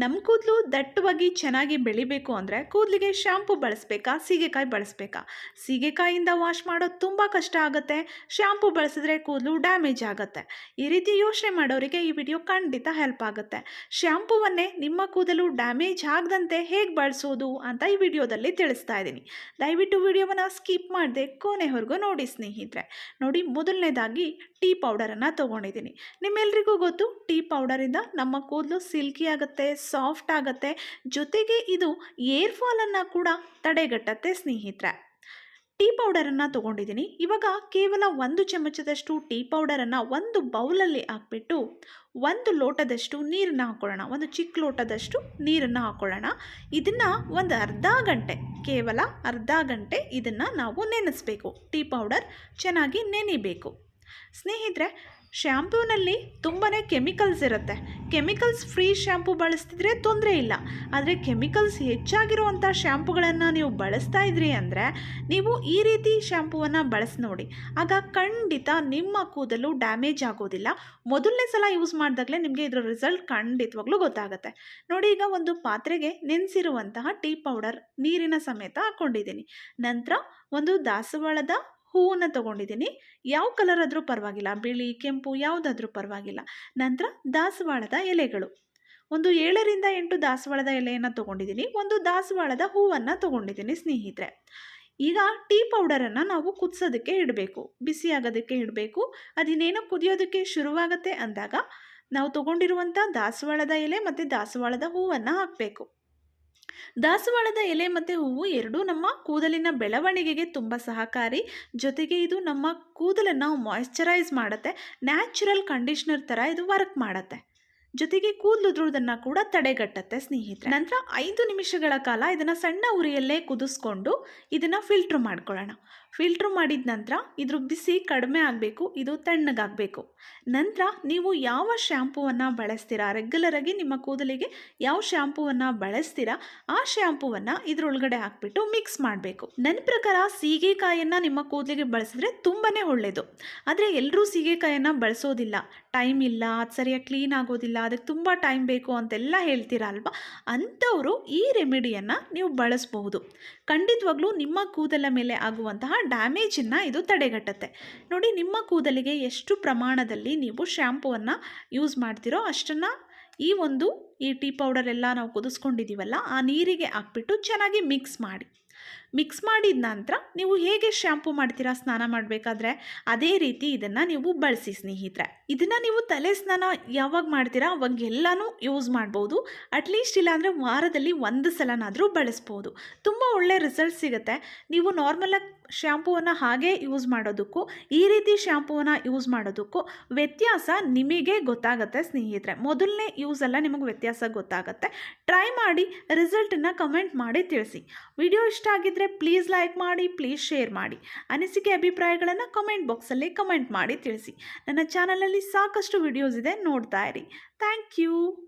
ನಮ್ಮ ಕೂದಲು ದಟ್ಟವಾಗಿ ಚೆನ್ನಾಗಿ ಬೆಳಿಬೇಕು ಅಂದರೆ ಕೂದಲಿಗೆ ಶ್ಯಾಂಪು ಬಳಸಬೇಕಾ, ಸೀಗೆಕಾಯಿ ಬಳಸಬೇಕಾ? ಸೀಗೆಕಾಯಿಂದ ವಾಶ್ ಮಾಡೋದು ತುಂಬ ಕಷ್ಟ ಆಗುತ್ತೆ. ಶ್ಯಾಂಪು ಬಳಸಿದ್ರೆ ಕೂದಲು ಡ್ಯಾಮೇಜ್ ಆಗುತ್ತೆ. ಈ ರೀತಿ ಯೋಚನೆ ಮಾಡೋರಿಗೆ ಈ ವಿಡಿಯೋ ಖಂಡಿತ ಹೆಲ್ಪ್ ಆಗುತ್ತೆ. ಶ್ಯಾಂಪುವನ್ನೇ ನಿಮ್ಮ ಕೂದಲು ಡ್ಯಾಮೇಜ್ ಆಗದಂತೆ ಹೇಗೆ ಬಳಸೋದು ಅಂತ ಈ ವಿಡಿಯೋದಲ್ಲಿ ತಿಳಿಸ್ತಾ ಇದ್ದೀನಿ. ದಯವಿಟ್ಟು ವಿಡಿಯೋವನ್ನು ಸ್ಕಿಪ್ ಮಾಡದೆ ಕೊನೆವರೆಗೂ ನೋಡಿ ಸ್ನೇಹಿತರೆ. ನೋಡಿ ಮೊದಲನೇದಾಗಿ ಟೀ ಪೌಡರನ್ನು ತೊಗೊಂಡಿದ್ದೀನಿ. ನಿಮ್ಮೆಲ್ರಿಗೂ ಗೊತ್ತು, ಟೀ ಪೌಡರಿಂದ ನಮ್ಮ ಕೂದಲು ಸಿಲ್ಕಿ ಆಗುತ್ತೆ ಸಾಫ್ಟ್ ಆಗುತ್ತೆ. ಜೊತೆಗೆ ಇದು ಏರ್ ಫಾಲನ್ನು ಕೂಡ ತಡೆಗಟ್ಟತ್ತೆ ಸ್ನೇಹಿತರೆ. ಟೀ ಪೌಡರನ್ನು ತೊಗೊಂಡಿದ್ದೀನಿ. ಇವಾಗ ಕೇವಲ ಒಂದು ಚಮಚದಷ್ಟು ಟೀ ಪೌಡರನ್ನು ಒಂದು ಬೌಲಲ್ಲಿ ಹಾಕ್ಬಿಟ್ಟು ಒಂದು ಲೋಟದಷ್ಟು ನೀರನ್ನು ಹಾಕ್ಕೊಳ್ಳೋಣ ಒಂದು ಚಿಕ್ಕ ಲೋಟದಷ್ಟು ನೀರನ್ನು ಹಾಕ್ಕೊಳ್ಳೋಣ ಇದನ್ನು ಒಂದು ಅರ್ಧ ಗಂಟೆ, ಕೇವಲ ಅರ್ಧ ಗಂಟೆ ಇದನ್ನು ನಾವು ನೆನೆಸಬೇಕು. ಟೀ ಪೌಡರ್ ಚೆನ್ನಾಗಿ ನೆನಿಬೇಕು. ಸ್ನೇಹಿತರೆ ಶ್ಯಾಂಪೂನಲ್ಲಿ ತುಂಬಾ ಕೆಮಿಕಲ್ಸ್ ಇರುತ್ತೆ. ಕೆಮಿಕಲ್ಸ್ ಫ್ರೀ ಶ್ಯಾಂಪು ಬಳಸ್ತಿದ್ರೆ ತೊಂದರೆ ಇಲ್ಲ. ಆದರೆ ಕೆಮಿಕಲ್ಸ್ ಹೆಚ್ಚಾಗಿರುವಂಥ ಶ್ಯಾಂಪುಗಳನ್ನು ನೀವು ಬಳಸ್ತಾ ಇದ್ರಿ ಅಂದರೆ ನೀವು ಈ ರೀತಿ ಶ್ಯಾಂಪುವನ್ನು ಬಳಸಿ ನೋಡಿ. ಆಗ ಖಂಡಿತ ನಿಮ್ಮ ಕೂದಲು ಡ್ಯಾಮೇಜ್ ಆಗೋದಿಲ್ಲ. ಮೊದಲನೇ ಸಲ ಯೂಸ್ ಮಾಡಿದಾಗಲೇ ನಿಮಗೆ ಇದರ ರಿಸಲ್ಟ್ ಖಂಡಿತವಾಗ್ಲೂ ಗೊತ್ತಾಗುತ್ತೆ. ನೋಡಿ ಈಗ ಒಂದು ಪಾತ್ರೆಗೆ ನೆನೆಸಿರುವಂತಹ ಟೀ ಪೌಡರ್ ನೀರಿನ ಸಮೇತ ಹಾಕ್ಕೊಂಡಿದ್ದೀನಿ ನಂತರ ಒಂದು ದಾಸವಾಳದ ಹೂವನ್ನು ತಗೊಂಡಿದ್ದೀನಿ. ಯಾವ ಕಲರ್ ಆದರೂ ಪರವಾಗಿಲ್ಲ. ಬಿಳಿ, ಕೆಂಪು ಯಾವುದಾದ್ರೂ ಪರವಾಗಿಲ್ಲ. ನಂತರ ದಾಸವಾಳದ ಎಲೆಗಳು. ಒಂದು ಏಳರಿಂದ ಎಂಟು ದಾಸವಾಳದ ಎಲೆಯನ್ನು ತೊಗೊಂಡಿದ್ದೀನಿ. ಒಂದು ದಾಸವಾಳದ ಹೂವನ್ನು ತೊಗೊಂಡಿದ್ದೀನಿ ಸ್ನೇಹಿತರೆ. ಈಗ ಟೀ ಪೌಡರನ್ನು ನಾವು ಕುದಿಸೋದಕ್ಕೆ ಇಡಬೇಕು. ಬಿಸಿ ಆಗೋದಕ್ಕೆ ಇಡಬೇಕು. ಅದಿನ್ನೇನೋ ಕುದಿಯೋದಕ್ಕೆ ಶುರುವಾಗುತ್ತೆ ಅಂದಾಗ ನಾವು ತೊಗೊಂಡಿರುವಂಥ ದಾಸವಾಳದ ಎಲೆ ಮತ್ತು ದಾಸವಾಳದ ಹೂವನ್ನು ಹಾಕಬೇಕು. ದಾಸವಾಳದ ಎಲೆ ಮತ್ತು ಹೂವು ಎರಡೂ ನಮ್ಮ ಕೂದಲಿನ ಬೆಳವಣಿಗೆಗೆ ತುಂಬ ಸಹಕಾರಿ. ಜೊತೆಗೆ ಇದು ನಮ್ಮ ಕೂದಲನ್ನು ಮಾಯ್ಶ್ಚರೈಸ್ ಮಾಡುತ್ತೆ. ನ್ಯಾಚುರಲ್ ಕಂಡೀಷ್ನರ್ ಥರ ಇದು ವರ್ಕ್ ಮಾಡುತ್ತೆ. ಜೊತೆಗೆ ಕೂದಲು ಉದುರೋದನ್ನು ಕೂಡ ತಡೆಗಟ್ಟತ್ತೆ ಸ್ನೇಹಿತರೆ. ನಂತರ ಐದು ನಿಮಿಷಗಳ ಕಾಲ ಇದನ್ನು ಸಣ್ಣ ಉರಿಯಲ್ಲೇ ಕುದಿಸ್ಕೊಂಡು ಇದನ್ನು ಫಿಲ್ಟ್ರ್ ಮಾಡ್ಕೊಳ್ಳೋಣ. ಫಿಲ್ಟ್ರ್ ಮಾಡಿದ ನಂತರ ಇದ್ರ ಬಿಸಿ ಕಡಿಮೆ ಆಗಬೇಕು, ಇದು ತಣ್ಣಗಾಗಬೇಕು. ನಂತರ ನೀವು ಯಾವ ಶ್ಯಾಂಪುವನ್ನು ಬಳಸ್ತೀರಾ? ರೆಗ್ಯುಲರಾಗಿ ನಿಮ್ಮ ಕೂದಲಿಗೆ ಯಾವ ಶ್ಯಾಂಪುವನ್ನು ಬಳಸ್ತೀರಾ? ಆ ಶ್ಯಾಂಪೂವನ್ನು ಇದರೊಳಗಡೆ ಹಾಕ್ಬಿಟ್ಟು ಮಿಕ್ಸ್ ಮಾಡಬೇಕು. ನನ್ನ ಪ್ರಕಾರ ಸೀಗೆಕಾಯನ್ನು ನಿಮ್ಮ ಕೂದಲಿಗೆ ಬಳಸಿದ್ರೆ ತುಂಬಾ ಒಳ್ಳೆಯದು ಆದರೆ ಎಲ್ಲರೂ ಸೀಗೆಕಾಯನ್ನು ಬಳಸೋದಿಲ್ಲ. ಟೈಮ್ ಇಲ್ಲ, ಅದು ಸರಿಯಾಗಿ ಕ್ಲೀನ್ ಆಗೋದಿಲ್ಲ. ಅದಕ್ಕೆ ತುಂಬ ಟೈಮ್ ಬೇಕು ಅಂತೆಲ್ಲ ಹೇಳ್ತೀರಾ ಅಲ್ವಾ ಅಂಥವರು ಈ ರೆಮಿಡಿಯನ್ನು ನೀವು ಬಳಸಬಹುದು. ಖಂಡಿತವಾಗ್ಲೂ ನಿಮ್ಮ ಕೂದಲ ಮೇಲೆ ಆಗುವಂತಹ ಡ್ಯಾಮೇಜನ್ನು ಇದು ತಡೆಗಟ್ಟುತ್ತೆ. ನೋಡಿ, ನಿಮ್ಮ ಕೂದಲಿಗೆ ಎಷ್ಟು ಪ್ರಮಾಣದಲ್ಲಿ ನೀವು ಶ್ಯಾಂಪುವನ್ನು ಯೂಸ್ ಮಾಡ್ತೀರೋ ಅಷ್ಟನ್ನು ಈ ಒಂದು ಈ ಟೀ ಪೌಡರ್ ಎಲ್ಲ ನಾವು ಕುದಿಸ್ಕೊಂಡಿದ್ದೀವಲ್ಲ ಆ ನೀರಿಗೆ ಹಾಕ್ಬಿಟ್ಟು ಚೆನ್ನಾಗಿ ಮಿಕ್ಸ್ ಮಾಡಿ. ಮಿಕ್ಸ್ ಮಾಡಿದ ನಂತರ ನೀವು ಹೇಗೆ ಶ್ಯಾಂಪು ಮಾಡ್ತೀರಾ, ಸ್ನಾನ ಮಾಡಬೇಕಾದ್ರೆ ಅದೇ ರೀತಿ ಇದನ್ನು ನೀವು ಬಳಸಿ ಸ್ನೇಹಿತರೆ. ಇದನ್ನು ನೀವು ತಲೆ ಸ್ನಾನ ಯಾವಾಗ ಮಾಡ್ತೀರಾ, ಅವಾಗ ಎಲ್ಲನೂ ಯೂಸ್ ಮಾಡ್ಬೋದು. ಅಟ್ಲೀಸ್ಟ್ ಇಲ್ಲಾಂದರೆ ವಾರದಲ್ಲಿ ಒಂದು ಸಲನಾದರೂ ಬಳಸ್ಬೋದು. ತುಂಬ ಒಳ್ಳೆ ರಿಸಲ್ಟ್ ಸಿಗುತ್ತೆ. ನೀವು ನಾರ್ಮಲಾಗಿ ಶ್ಯಾಂಪೂವನ್ನು ಹಾಗೆ ಯೂಸ್ ಮಾಡೋದಕ್ಕೂ, ಈ ರೀತಿ ಶ್ಯಾಂಪೂವನ್ನು ಯೂಸ್ ಮಾಡೋದಕ್ಕೂ ವ್ಯತ್ಯಾಸ ನಿಮಗೆ ಗೊತ್ತಾಗುತ್ತೆ ಸ್ನೇಹಿತರೆ. ಮೊದಲನೇ ಯೂಸೆಲ್ಲ ನಿಮಗೆ ವ್ಯತ್ಯಾಸ ಗೊತ್ತಾಗುತ್ತೆ. ಟ್ರೈ ಮಾಡಿ ರಿಸಲ್ಟನ್ನು ಕಮೆಂಟ್ ಮಾಡಿ ತಿಳಿಸಿ. ವಿಡಿಯೋ ಇಷ್ಟ ಆಗಿದ್ದರೆ ಪ್ಲೀಸ್ ಲೈಕ್ ಮಾಡಿ ಪ್ಲೀಸ್ ಶೇರ್ ಮಾಡಿ. ಅನಿಸಿಕೆ ಅಭಿಪ್ರಾಯಗಳನ್ನು ಕಮೆಂಟ್ ಬಾಕ್ಸಲ್ಲಿ ಕಮೆಂಟ್ ಮಾಡಿ ತಿಳಿಸಿ. ನನ್ನ ಚಾನಲಲ್ಲಿ ಸಾಕಷ್ಟು ವಿಡಿಯೋಸ್ ಇದೆ, ನೋಡ್ತಾ ಇರಿ. Thank you